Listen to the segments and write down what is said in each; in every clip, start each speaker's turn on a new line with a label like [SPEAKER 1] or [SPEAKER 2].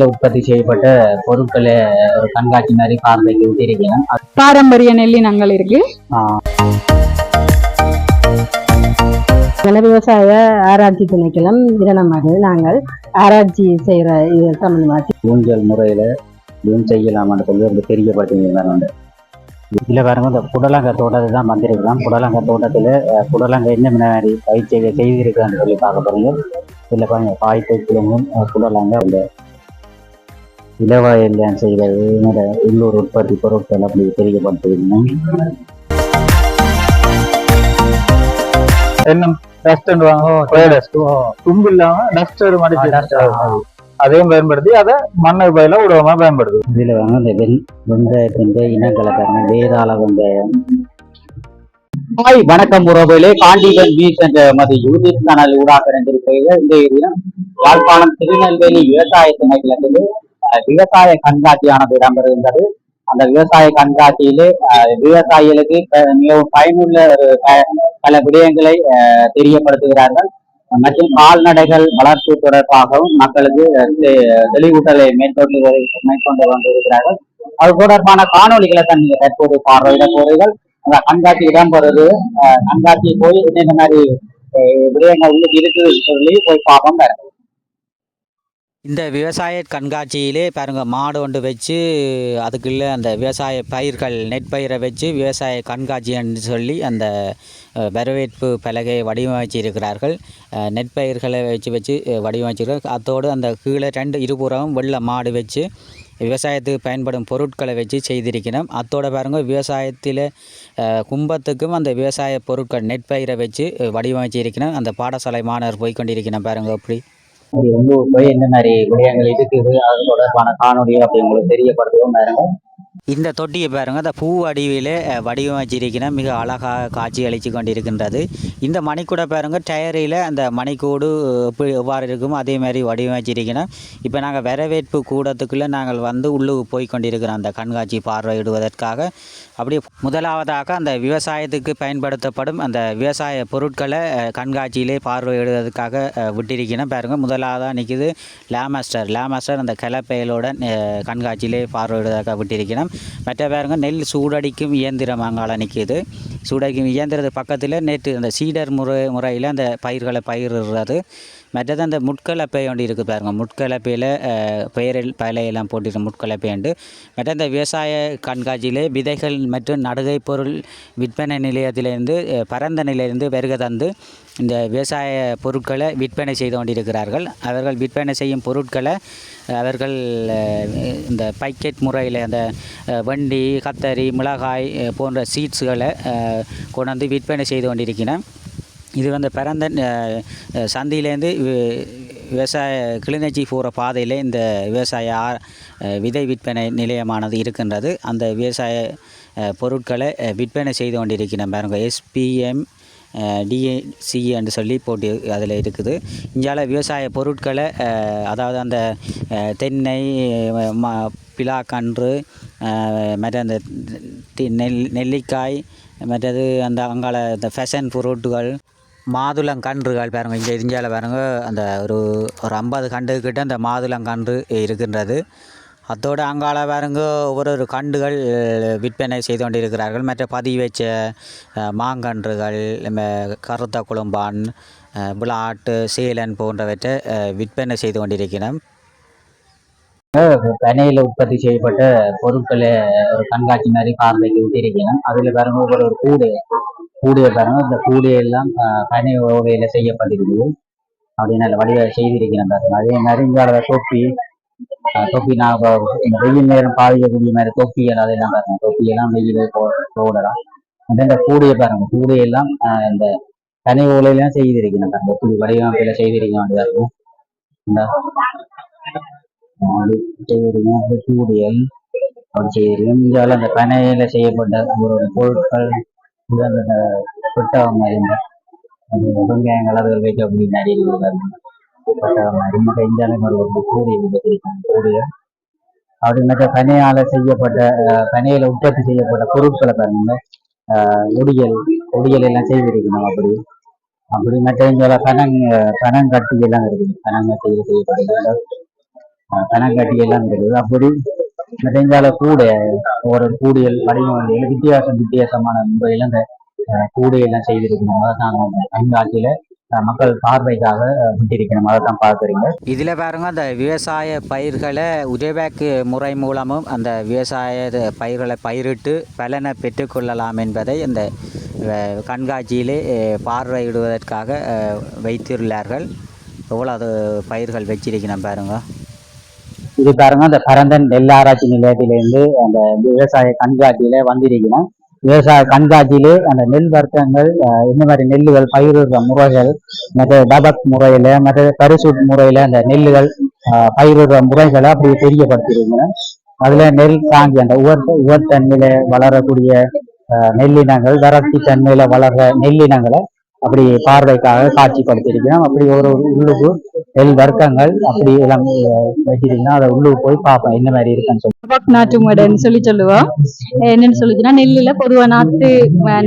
[SPEAKER 1] பனையில உற்பத்தி செய்யப்பட்ட பொருட்களை ஒரு கண்காட்சி மாதிரி பார்வைக்கு விட்டிருக்கேன்
[SPEAKER 2] பாரம்பரிய நெல்லினங்கள் இருக்கு.
[SPEAKER 3] விவசாய ஆராய்ச்சி திணைக்களம் இதனமாக நாங்கள் ஆராய்ச்சி செய்கிற இது சம்பந்தமாக
[SPEAKER 1] ஊஞ்சல் முறையில ஏன் செய்யலாமான்னு சொல்லி ஒரு பெரிய பட்டியல் உண்டு. இதுல பாருங்க இந்த புடலங்க தோட்டத்தை தான் வந்திருக்கலாம் புடலங்க தோட்டத்துல புடலங்க என்ன மாதிரி பயிற்சி செய்திருக்கான்னு சொல்லி பார்க்க போறீங்க இதுல பாருங்க காய்ப்பு கிழங்கும் அஹ், புடலங்க அந்த இலவயல்ல செய்கிறது. என்னோட உள்ளூர் உற்பத்தி பொருட்கள் அப்படி தெரியப்படுத்திருக்கணும்
[SPEAKER 4] என்ன டஸ்ட் தும்பு இல்லாம டஸ்ட் ஒரு மாதிரி செய்யணும். அதையும் பயன்படுத்தி அதை மண்ணை பயில உடவமா பயன்படுது
[SPEAKER 1] இதுல வந்து இந்த வெண் வெந்தயத்தின் இனங்களை பாருங்க வேதாள வெந்தயம். ஹாய் வணக்கம் உறவுகளே. காண்டிவன் வீஸ் என்ற மது யூடியூப் சேனல் ஊடாக இணைந்திருக்கிறீர்கள். இந்த தினம் யாழ்ப்பாணம் திருநெல்வேலி விவசாய திணைக்களத்திலே விவசாய கண்காட்சியானது இடம்பெறுகின்றது. அந்த விவசாய கண்காட்சியிலே விவசாயிகளுக்கு மிகவும் பயனுள்ள ஒரு பல விடயங்களை தெரியப்படுத்துகிறார்கள். மற்றும் கால்நடைகள் வளர்ப்பு தொடர்பாகவும் மக்களுக்கு தெளிவூட்டலை மேற்கொண்டு வரு- மேற்கொண்டு கொண்டிருக்கிறார்கள் அது தொடர்பான காணொளிகளை தன் தற்போது பார்வையிட போறீர்கள் அந்த கண்காட்சி இடம்பெறுது. கண்காட்சி போய் இந்த மாதிரி விடயங்கள் இருக்குது சொல்லி போய் பார்ப்போம்.
[SPEAKER 5] இந்த விவசாய கண்காட்சியிலே பாருங்க மாடு ஒன்று வச்சு அதுக்குள்ளே அந்த விவசாய பயிர்கள் நெற்பயிரை வச்சு விவசாய கண்காட்சின்னு சொல்லி அந்த வரவேற்பு பலகையை வடிவமைச்சிருக்கிறார்கள். நெற்பயிர்களை வச்சு வச்சு வடிவமைச்சிருக்கிறார்கள் அத்தோடு அந்த கீழே ரெண்டு இருபுறமும் வெள்ளை மாடு வச்சு விவசாயத்துக்கு பயன்படும் பொருட்களை வச்சு செய்திருக்கிறோம். அத்தோட பாருங்க விவசாயத்தில் கும்பத்துக்கும் அந்த விவசாய பொருட்கள் நெற்பயிரை வச்சு அஹ், வடிவமைச்சிருக்கிறோம். அந்த பாடசாலை மாணவர் போய் பாருங்கள் பாருங்க அப்படி.
[SPEAKER 1] அப்படி உள்ளூர் போய் என்ன மாதிரி விடயங்கள் இருக்குது அது தொடர்பான காணொளி அப்படி உங்களுக்கு தெரியப்படுத்தவும் பாருங்க
[SPEAKER 5] இந்த தொட்டியை பாருங்கள் அந்த பூ வடிவில் வடிவமைச்சிருக்கிற மிக அழகாக காட்சி அளித்து கொண்டிருக்கின்றது. இந்த மணிக்கூட பாருங்க டயரில் அந்த மணிக்கூடு எப்படி எவ்வாறு இருக்குமோ அதே மாதிரி வடிவமைச்சிருக்கிறோம் இப்போ நாங்கள் வரவேற்பு கூடத்துக்குள்ளே நாங்கள் வந்து உள்ளுக்கு போய் கொண்டிருக்கிறோம் அந்த கண்காட்சி பார்வையிடுவதற்காக அப்படியே முதலாவதாக அந்த விவசாயத்துக்கு பயன்படுத்தப்படும் அந்த விவசாய பொருட்களை கண்காட்சியிலே பார்வையிடுவதற்காக அஹ், விட்டிருக்கிறோம் பாருங்க முதலாவதாக நிற்கிது லேமாஸ்டர். லேமாஸ்டர் அந்த கிளப்பையிலோட கண்காட்சியிலே பார்வையிடுவதற்காக விட்டிருக்கிறோம் மற்ற பாருங்க நெல் சூடடிக்கும் இயந்திரம் அங்கால நிற்கிது சூடடிக்கும் இயந்திரத்து பக்கத்தில் நேற்று அந்த சீடர் முறை முறையில் அந்த பயிர்களை பயிரிடுறது. மற்றது அந்த முட்கலப்பை ஒன்று இருக்குது பாருங்கள் முட்கலப்பையில் பெயரில் பலையெல்லாம் போட்டிருக்க முட்கலப்பை உண்டு மற்ற இந்த விவசாய கண்காட்சியிலே விதைகள் மற்றும் நடுகை பொருள் விற்பனை நிலையத்திலிருந்து பரந்த நிலையிலிருந்து வருகை தந்து இந்த விவசாய பொருட்களை விற்பனை செய்து கொண்டிருக்கிறார்கள். அவர்கள் விற்பனை செய்யும் பொருட்களை அவர்கள் இந்த பைக்கெட் முறையில் அந்த வண்டி கத்தரி மிளகாய் போன்ற சீட்ஸுகளை கொண்டாந்து கொண்டு வந்து விற்பனை செய்து கொண்டிருக்கிறேன் இது வந்து பிறந்த சந்தையிலேருந்து விவசாய கிளிநொச்சி போகிற பாதையில் இந்த விவசாய விதை விற்பனை நிலையமானது இருக்கின்றது. அந்த விவசாய பொருட்களை விற்பனை செய்து கொண்டிருக்கிறேன் பாருங்க எஸ்பிஎம் டிஏசி என்று சொல்லி போட்டு அதில் இருக்குது. இங்கால விவசாய பொருட்களை அதாவது அந்த தென்னை ம பிலாக்கன்று மற்ற அந்த நெல் நெல்லிக்காய் மற்றது அந்த அங்கால இந்த ஃபேஷன் பொருட்கள் மாதுளங்கன்றுகள் பாருங்க இங்கே இந்தியாவில் பாருங்க அந்த ஒரு ஒரு ஐம்பது கண்டு கிட்ட அந்த மாதுளங்கன்று இருக்கின்றது. அத்தோடு அங்கால பாருங்க ஒவ்வொரு ஒரு கண்டுகள் விற்பனை செய்து கொண்டிருக்கிறார்கள். மற்ற பதிவு வச்ச மாங்கன்றுகள் கருத்த குழும்பான் பிளாட்டு விளாட்டு போன்றவற்றை விற்பனை செய்து கொண்டிருக்கிறோம்.
[SPEAKER 1] பனையில் உற்பத்தி செய்யப்பட்ட பொருட்களை ஒரு கண்காட்சி மாதிரி பார்வைக்கு விட்டிருக்கணும் அதில் பாருங்க ஒவ்வொரு ஒரு கூடையை பாருங்க இந்த கூடையெல்லாம் பனை ஓவையில செய்யப்பட்டிருக்குது அப்படின்னு நல்ல வடிவ செய்திருக்கிறேன் பாருங்க அதே மாதிரி இங்கால தொப்பி தொப்பி நான் இந்த வெயில் நேரம் பாதிக்கக்கூடிய மாதிரி தொப்பி அதெல்லாம் பாருங்க. தொப்பி எல்லாம் வெயில் போடலாம். அந்த இந்த கூடையை பாருங்க. கூடையெல்லாம் இந்த பனை ஓலையெல்லாம் செய்திருக்கிறேன் பாருங்க எப்படி வடிவமைப்பில செய்திருக்க வேண்டியதா இருக்கும் செய்திருக்கேன் அப்படி அப்படி செய்திருக்கேன் இங்கால அந்த பனையில செய்யப்பட்ட ஒரு பொருட்கள் அந்த புத்தகம் மாதிரி இந்த அந்த வெங்காயங்கள் வைக்க அப்படி நிறைய இருக்குது மாதிரி மற்ற இந்தியாவில் ஒரு ஒரு கூடிய கூடிய அப்படி மற்ற பனையால செய்யப்பட்ட அஹ், பனையில உற்பத்தி செய்யப்பட்ட பொருட்களை பாருங்க ஒடியல் ஒடியல் எல்லாம் செய்திருக்கணும் அப்படி அப்படி மற்ற இங்கே பனங் பனங்கட்டி எல்லாம் இருக்குது பனங்கட்டியில் செய்யப்பட்டது பனங்கட்டி எல்லாம் இருக்குது அப்படி நிறைஞ்சால கூட ஒரு கூடியல் வடிவங்கள் வித்தியாசம் வித்தியாசமான முறையில் அந்த கூடையெல்லாம் செய்திருக்கணும். அதை நாங்கள் மக்கள் பார்வைக்காக விட்டிருக்கணும். அதை தான் பார்க்குறீங்க.
[SPEAKER 5] இதில் பாருங்க அந்த விவசாய பயிர்களை உதவேக்கு முறை மூலமும் அந்த விவசாய பயிர்களை பயிரிட்டு பலனை பெற்றுக்கொள்ளலாம் என்பதை இந்த கண்காட்சியிலே பார்வையிடுவதற்காக வைத்துள்ளார்கள் எவ்வளோ அது பயிர்கள் வச்சிருக்கணும் பாருங்க.
[SPEAKER 1] இது பாருங்க அந்த பரந்தன் நெல் ஆராய்ச்சி நிலையத்திலிருந்து அந்த விவசாய கண்காட்சியில வந்திருக்கிறோம். விவசாய கண்காட்சியிலே அந்த நெல் வர்க்கங்கள் இந்த மாதிரி நெல்லுகள் பயிரிடுற முறைகள் மற்ற டபக் முறையில மற்ற பரிசூட் முறையில அந்த நெல்லுகள் பயிரிடுற முறைகளை அப்படி தெரியப்படுத்தியிருக்கிறோம் அதுல நெல் தாங்கி அந்த உவர் உவர்த்தன்மையில வளரக்கூடிய நெல்லினங்கள் வறட்சி தன்மையில வளர்ற நெல்லினங்களை அப்படி பார்வைக்காக காட்சிப்படுத்தியிருக்கிறோம். அப்படி ஒரு உள்ளுக்கு நெல் வர்க்கங்கள் அப்படி எல்லாம் வச்சிருக்கீங்கன்னா அதை உள்ளுக்கு போய் பார்ப்போம் என்ன மாதிரி இருக்குன்னு சொல்லி.
[SPEAKER 2] நாட்டு முறைன்னு சொல்லி சொல்லுவோம். என்னன்னு சொல்லிச்சுன்னா நெல்லுல பொதுவா நாட்டு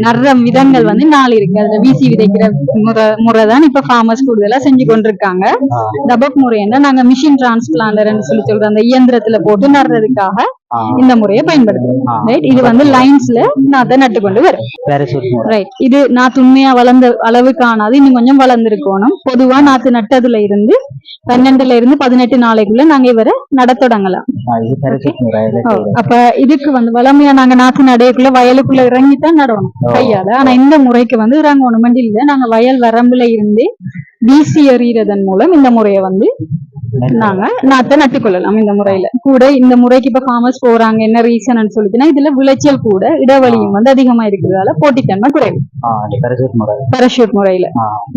[SPEAKER 2] நடுற விதங்கள் வந்து நாலு இருக்கு. அதுல வீசி விதைக்கிற முறை முறை தான் இப்ப ஃபார்மர்ஸ் கூடுதலா செஞ்சு கொண்டிருக்காங்க. டபக் முறைன்னா நாங்க மிஷின் டிரான்ஸ்பிளான்டர்னு சொல்லி சொல்ற அந்த இயந்திரத்துல போட்டு நடுறதுக்காக இந்த முறையை பயன்படுத்துறோம். ரைட் இது வந்து லைன்ஸ்ல நாத்தை நட்டு கொண்டு வரும் ரைட் இது நாத்து உண்மையா வளர்ந்த அளவு காணாது இன்னும் கொஞ்சம் வளர்ந்துருக்கணும். பொதுவா நாத்து நட்டதுல இருந்து பன்னெண்டுல இருந்து பதினெட்டு நாளைக்குள்ள நாங்க இவரை நட தொடங்கலாம்.
[SPEAKER 1] செய்யறது.
[SPEAKER 2] அப்ப இதுக்கு வந்து வளமையா நாங்க நாத்து நடையக்குள்ள வயலுக்குள்ள இறங்கித்தான் நடணும். கையால. ஆனா இந்த முறைக்கு வந்து இறங்கணும் இல்ல. நாங்க வயல் வரம்புல இருந்து வீசி எறியறதன் மூலம் இந்த முறையை வந்து நாங்க நாத்தை நட்டுக்கொள்ளலாம் இந்த முறையில. கூட இந்த முறைக்கு இப்ப ஃபார்மர்ஸ் போறாங்க என்ன ரீசன் சொல்லிட்டுனா இதுல விளைச்சல் கூட இடைவெளியும் வந்து அதிகமா இருக்கிறதால போட்டித்தன்மை குறைவு. பரஷூட் முறையில.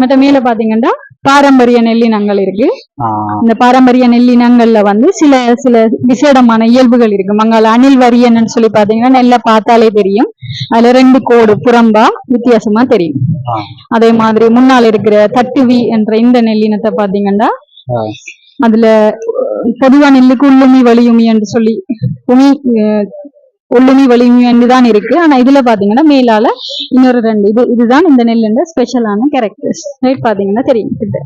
[SPEAKER 2] மற்ற மேல பாத்தீங்கன்னா பாரம்பரிய நெல்லினங்கள் இருக்கு. இந்த பாரம்பரிய நெல்லினங்கள்ல வந்து சில சில விசேடமான இயல்புகள் இருக்கு. மங்கால அணில் வரியன்னு சொல்லி பாத்தீங்கன்னா நெல்லை பார்த்தாலே தெரியும். அதுல ரெண்டு கோடு புறம்பா வித்தியாசமா தெரியும். அதே மாதிரி முன்னால் இருக்கிற தட்டுவி என்ற இந்த நெல்லினத்தை பாத்தீங்கன்னா அதுல பொதுவா நெல்லுக்கு உள்ளுமி வலியுமி என்று சொல்லி உமி உள்ளுமி வலியுமி என்று தான் இருக்கு. ஆனா இதுல பாத்தீங்கன்னா மேலால இன்னொரு ரெண்டு இது இதுதான் இந்த நெல்லுன்ற ஸ்பெஷலான கேரக்டர்ஸ் ரைட் பாத்தீங்கன்னா தெரியும் கிட்ட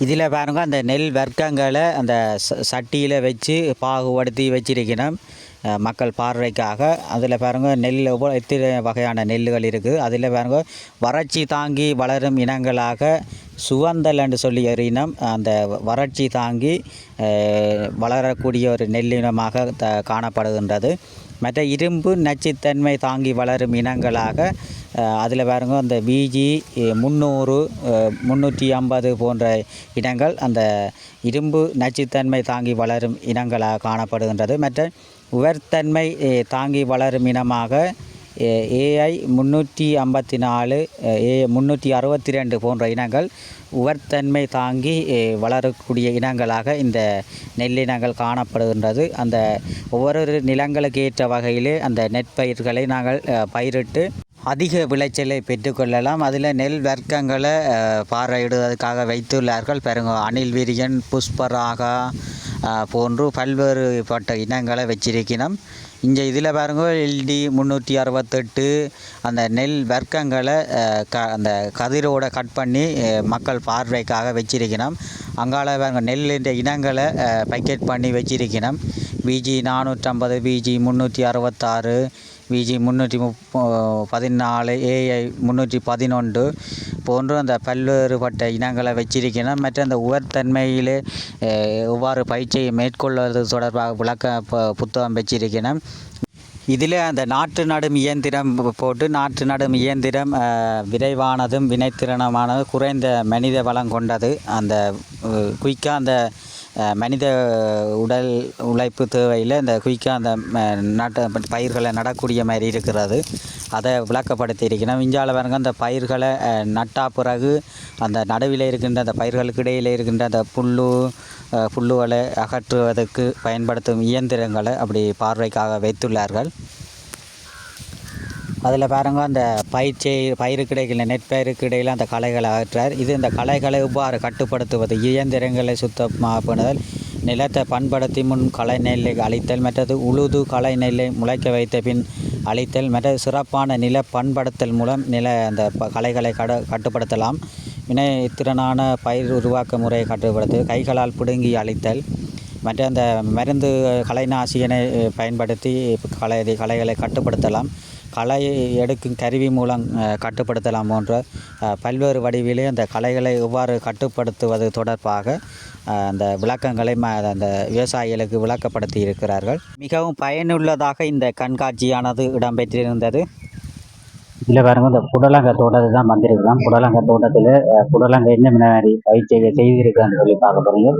[SPEAKER 5] இதில் பாருங்க அந்த நெல் வர்க்கங்களை அந்த ச- சட்டியில் வச்சு பாகுபடுத்தி வச்சிருக்கணும் மக்கள் பார்வைக்காக அதில் பாருங்க நெல் எவ்வளோ எத்தனை வகையான நெல்லுகள் இருக்குது அதில் பாருங்க வறட்சி தாங்கி வளரும் இனங்களாக சுவந்தல் சொல்லி ஒரு இனம் அந்த வறட்சி தாங்கி வளரக்கூடிய ஒரு நெல்லினமாக த காணப்படுகின்றது. மற்ற இரும்பு நச்சுத்தன்மை தாங்கி வளரும் இனங்களாக அதில் பாருங்க அந்த பிஜி முந்நூறு முந்நூற்றி ஐம்பது போன்ற இனங்கள் அந்த இரும்பு நச்சுத்தன்மை தாங்கி வளரும் இனங்களாக காணப்படுகின்றது. மற்ற உவர்த்தன்மை தாங்கி வளரும் இனமாக ஏஐ முந்நூற்றி ஐம்பத்தி நாலு ஏ முந்நூற்றி அறுபத்தி ரெண்டு போன்ற இனங்கள் உவர்த்தன்மை தாங்கி வளரக்கூடிய இனங்களாக இந்த நெல்லினங்கள் காணப்படுகின்றது. அந்த ஒவ்வொரு நிலங்களுக்கு ஏற்ற வகையிலே அந்த நெற்பயிர்களை நாங்கள் பயிரிட்டு அதிக விளைச்சலை பெற்றுக்கொள்ளலாம் அதில் நெல் வர்க்கங்களை பார்வையிடுவதற்காக வைத்துள்ளார்கள். பெருங்க அணில் விரியன் புஷ்பராகா போன்று பல்வேறுபட்ட இனங்களை வச்சிருக்கிறோம் இங்கே இதில் பாருங்க எல்டி முந்நூற்றி அறுபத்தெட்டு அந்த நெல் வர்க்கங்களை க அந்த கதிரோட கட் பண்ணி மக்கள் பார்வைக்காக வச்சிருக்கணும். அங்கால பாருங்க நெல்லுன்ற இனங்களை பைக்கெட் பண்ணி வச்சிருக்கணும். பிஜி நானூற்றம்பது பிஜி முந்நூற்றி அறுபத்தாறு பிஜி முந்நூற்றி முப்ப பதினாலு ஏஐ முந்நூற்றி பதினொன்று போன்று அந்த பல்வேறுபட்ட இனங்களை வச்சிருக்கணும் மற்ற அந்த உவர்த்தன்மையிலே எவ்வாறு பயிற்சியை மேற்கொள்வது தொடர்பாக விளக்க புத்தகம் வச்சிருக்கணும் இதில் அந்த நாற்று நடும் இயந்திரம் போட்டு நாற்று நடும் இயந்திரம் விரைவானதும் வினைத்திறனமானது குறைந்த மனித வளம் கொண்டது. அந்த குயிக்காக அந்த மனித உடல் உழைப்பு தேவையில் இந்த குயிக்காக அந்த நட்ட நாட்டு பயிர்களை நடக்கூடிய மாதிரி இருக்கிறது. அதை விளக்கப்படுத்தி இருக்கணும் இஞ்சால பாருங்க அந்த பயிர்களை நட்டா பிறகு அந்த நடுவில் இருக்கின்ற அந்த பயிர்களுக்கு இடையில் இருக்கின்ற அந்த புல்லு புல்லுகளை அகற்றுவதற்கு பயன்படுத்தும் இயந்திரங்களை அப்படி பார்வைக்காக வைத்துள்ளார்கள். அதில் பாருங்க அந்த பயிற்சி பயிருக்கு இடையில நெற்பயிருக்கு இடையில் அந்த களைகளை அகற்றார் இது இந்த களைகளை எவ்வாறு கட்டுப்படுத்துவது இயந்திரங்களை சுத்தமாக்குதல் நிலத்தை பண்படுத்தி முன் களை நெல்லை அழித்தல் மற்றது உழுது களை நெல்லை முளைக்க வைத்த பின் அழித்தல் மற்றது சிறப்பான நில பண்படுத்தல் மூலம் நில அந்த ப- களைகளை கட கட்டுப்படுத்தலாம். வினைத்திறனான பயிர் உருவாக்க முறையை கட்டுப்படுத்து கைகளால் பிடுங்கி அழித்தல் மற்ற அந்த மருந்து கலைநாசியனை பயன்படுத்தி களை களைகளை கட்டுப்படுத்தலாம். களை எடுக்கும் கருவி மூலம் கட்டுப்படுத்தலாம் போன்ற பல்வேறு வடிவிலே அந்த களைகளை எவ்வாறு கட்டுப்படுத்துவது தொடர்பாக அந்த விளக்கங்களை ம அந்த விவசாயிகளுக்கு விளக்கப்படுத்தி இருக்கிறார்கள். மிகவும் பயனுள்ளதாக இந்த கண்காட்சியானது இடம்பெற்றிருந்தது.
[SPEAKER 1] இதில் பாருங்க இந்த புடலங்க தோட்டத்தை தான் வந்திருக்கலாம் புடலங்க தோட்டத்தில் புடலங்க என்ன மாதிரி பயிற்சியை செய்திருக்கான்னு சொல்லி பார்க்க போகிறீங்க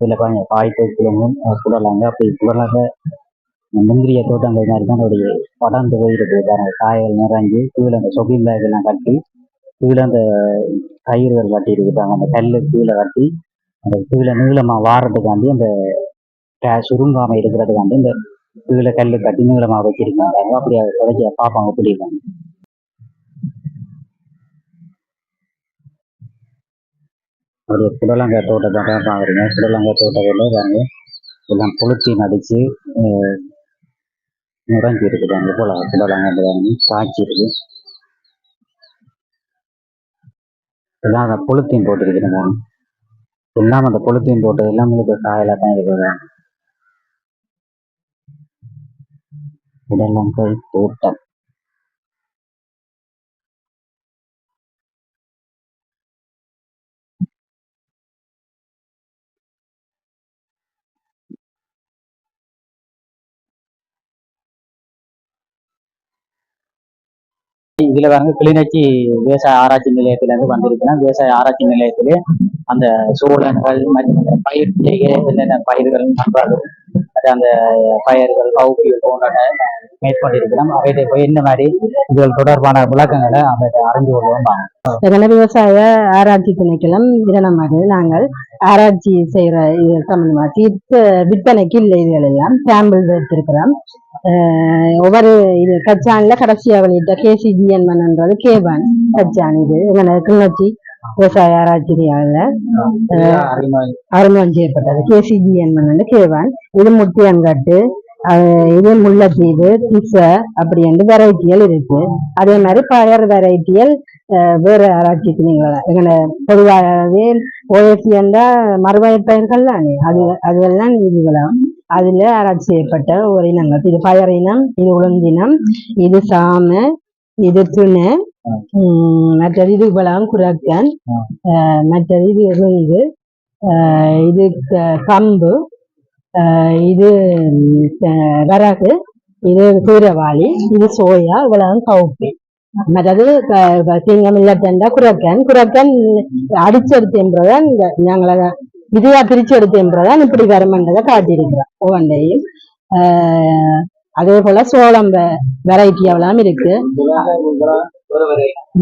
[SPEAKER 1] இதில் பாருங்கள் காய்ப்பு கிழங்கும் புடலங்க அப்படி புடலங்க முந்திரிய தோட்டங்கள் மாதிரி தான் அதோடைய படர்ந்து போயிருக்கு பாருங்க காய்கள் நிறைஞ்சு கீழே அந்த சொகில் இதெல்லாம் கட்டி கீழே அந்த கயிறுகள் கட்டி இருக்காங்க. அந்த கல்லு கீழே கட்டி அந்த கீழே நீளமாக வாடுறதுக்காண்டி அந்த க- சுருங்காம இருக்கிறதுக்காண்டி இந்த கீழே கல் கட்டி நீளமாக வச்சிருக்காங்க. அப்படி அதை தொடக்க பார்ப்பாங்க பிடிக்கும் ஒரு புடலங்காய் தோட்டத்தை தான் பார்க்குறீங்க புடலங்காய் தோட்டத்தில் பாருங்க எல்லாம் புளுத்தி நடிச்சு அஹ், இருக்குது அங்கே போல புடலங்காய் பாருங்க காய்ச்சி எல்லாம் அந்த புளுத்தையும் போட்டுருக்குதுங்க எல்லாம் அந்த புளுத்தையும் போட்டு எல்லாம் உங்களுக்கு காயில தான் இருக்குது புடலங்காய் கூட்டம் இதுல வந்து கிளிநொச்சி விவசாய ஆராய்ச்சி நிலையத்துல இருந்து வந்திருக்கிறேன். விவசாய ஆராய்ச்சி நிலையத்திலே அந்த சோளங்கள் மற்றும் பயிர் செய்கை என்னென்ன பயிர்கள் நண்பர்கள் அந்த பயிர்கள் கவுப்பி போன்ற மேற்கொண்டிருக்கிறோம். அவைகளை போய் இந்த மாதிரி இதுகள் தொடர்பான விளக்கங்களை அதை அறிந்து கொள்வோம்
[SPEAKER 3] இதனால் விவசாய ஆராய்ச்சி திணைக்களம் இதனமாக நாங்கள் ஆராய்ச்சி செய்யற இது சம்பந்தமா விற்பனைக்கு இல்லை இதுகள் எல்லாம். சாம்பிள் எடுத்திருக்கிறோம் ஒவ்வொரு இது கச்சான்ல கடைசியா வெளியிட்ட கேசிஜிஎன்மன்ன்றது கேபான் கச்சான் இது. எங்களை கிளிநொச்சி விவசாய ஆராய்ச்சி நிலையங்கள்ல
[SPEAKER 1] அறிமுகம்
[SPEAKER 3] செய்யப்பட்டது கேசிஜிஎன்மன் வந்து கேவான் இது முட்டியங்கட்டு அஹ் இது முல்லைத்தீவு திச அப்படி என்று வெரைட்டிகள் இருக்கு. அதே மாதிரி பயர் வெரைட்டிகள் வேற ஆராய்ச்சி நீங்கள் எங்களை பொதுவாகவே ஓஎஸ்சி என்றா மறுவயற் பயிர்கள் தானே அது அதெல்லாம் இதுகளாம் அதுல ஆராய்ச்சி செய்யப்பட்ட ஒரு இனங்கள். இது பயர் இனம் இது உளுந்தினம் இது சாம இது துணை மற்றது இது இவ்வளவு குரக்கன் மற்றது இது எருங்கு இது கம்பு இது வரகு இது சூரவாளி இது சோயா இவ்வளவு கவுப்பி. மற்றது சிங்கம் இல்லட்டண்டா குரக்கன் குரக்கன் அடிச்செடுத்தேன்றதான் இந்த நாங்கள் அதை இதுவா பிரிச்சு எடுத்தேன்றதான் இப்படி வரமன்றதை காட்டியிருக்கிறோம் ஒவ்வொன்றையும் அதே போல சோளம் வெரைட்டி எவ்வளவு இருக்கு.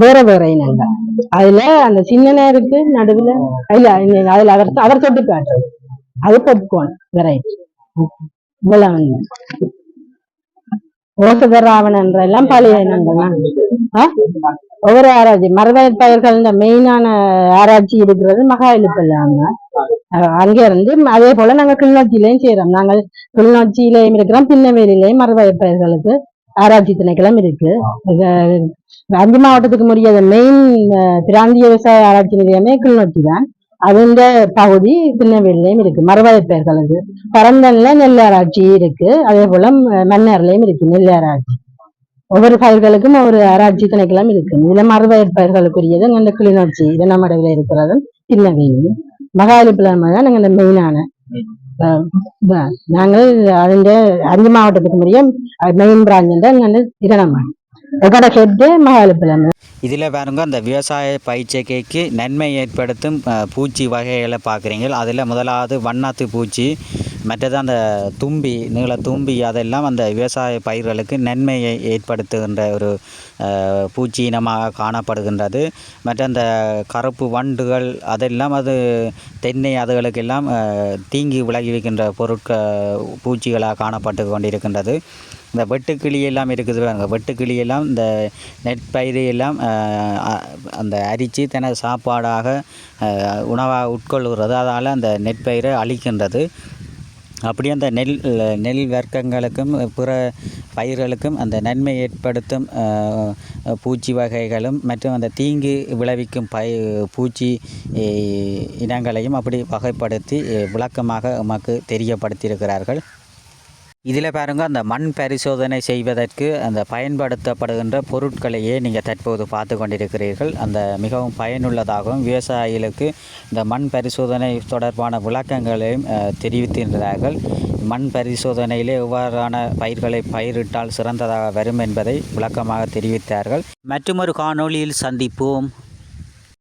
[SPEAKER 3] வேற வேற இனங்கள் அதுல அந்த சின்ன இருக்கு நடுவுல. இல்ல அதுல அவர் அவர் தொட்டு காட்டு அது பொப்கோன் வெரைட்டி இவ்வளவு ஓசத எல்லாம் பழைய இனங்கள் ஒவ்வொரு ஆராய்ச்சி மரபயற் பயிர்கள் இந்த மெயினான ஆராய்ச்சி இருக்கிறது மகாலிப்பள்ளாங்க அங்கே இருந்து அதே போல நாங்க கிளிநொச்சியிலையும் செய்யறோம் நாங்கள் கிளிநொச்சியிலையும் இருக்கிறோம் பின்னவேலிலையும் மரபயற்பயிர்களுக்கு ஆராய்ச்சி திணைக்களம் இருக்கு. அஞ்சு மாவட்டத்துக்கு முடியாத மெயின் பிராந்திய விவசாய ஆராய்ச்சி நிலையமே கிளிநொச்சி தான் அதுண்ட பகுதி திருநெல்வேலிலையும் இருக்கு. மரவயற் பயிர்களுக்கு பரந்தன்ல நெல் ஆராய்ச்சி இருக்கு. அதே போல மன்னர்லயும் மன்னார்லயும் இருக்கு நெல் ஆராய்ச்சி. ஒவ்வொரு பயிர்களுக்கும் ஒவ்வொரு ஆராய்ச்சி திணைக்களம் இருக்கு. இதுல மரவயற் பயிர்களுக்குரியது இந்த கிளிநொச்சி இதனமடைவில் இருக்கிறது திருநெல்வேலி. மகாலிப்புலமா தான் நாங்கள் மெயினான ഞങ്ങൾ അതിന്റെ അഞ്ച് മാവട്ടത്തിന് മുറിയും മെയിൻ ബ്രാഞ്ചിന്റെ ഞങ്ങൾ തിരണമാണ് ഞങ്ങളുടെ ഹെഡ് മഹാലിപ്പുലാണ്
[SPEAKER 5] இதில் பாருங்க அந்த விவசாய பயிற்சிகைக்கு நன்மை ஏற்படுத்தும் பூச்சி வகைகளை பார்க்குறீங்க அதில் முதலாவது வண்ணாத்து பூச்சி மற்றது அந்த தும்பி நீள தும்பி அதெல்லாம் அந்த விவசாய பயிர்களுக்கு நன்மையை ஏற்படுத்துகின்ற ஒரு பூச்சி இனமாக காணப்படுகின்றது. மற்ற அந்த கருப்பு வண்டுகள் அதெல்லாம் அது தென்னை அதுகளுக்கெல்லாம் தீங்கி விளைவிக்கின்ற பொருட்க பூச்சிகளாக காணப்பட்டு கொண்டிருக்கின்றது. இந்த வெட்டுக்கிளி எல்லாம் இருக்குது பாருங்கள் வெட்டுக்கிளி எல்லாம் இந்த நெற்பயிரையெல்லாம் அந்த அரித்து தனது சாப்பாடாக உணவாக உட்கொள்கிறது. அதால் அந்த நெற்பயிரை அழிக்கின்றது. அப்படி அந்த நெல் நெல் வர்க்கங்களுக்கும் பிற பயிர்களுக்கும் அந்த நன்மை ஏற்படுத்தும் பூச்சி வகைகளும் மற்றும் அந்த தீங்கு விளைவிக்கும் பய பூச்சி இனங்களையும் அப்படி வகைப்படுத்தி விளக்கமாக நமக்கு தெரியப்படுத்தியிருக்கிறார்கள். இதில் பாருங்கள் அந்த மண் பரிசோதனை செய்வதற்கு அந்த பயன்படுத்தப்படுகின்ற பொருட்களையே நீங்கள் தற்போது பார்த்து கொண்டிருக்கிறீர்கள். அந்த மிகவும் பயனுள்ளதாகவும் விவசாயிகளுக்கு இந்த மண் பரிசோதனை தொடர்பான விளக்கங்களையும் தெரிவித்திருந்தார்கள். தெரிவித்திருக்கிறார்கள் மண் பரிசோதனையிலே எவ்வாறான பயிர்களை பயிரிட்டால் சிறந்ததாக வரும் என்பதை விளக்கமாக தெரிவித்தார்கள். மற்றொரு காணொளியில் சந்திப்போம்.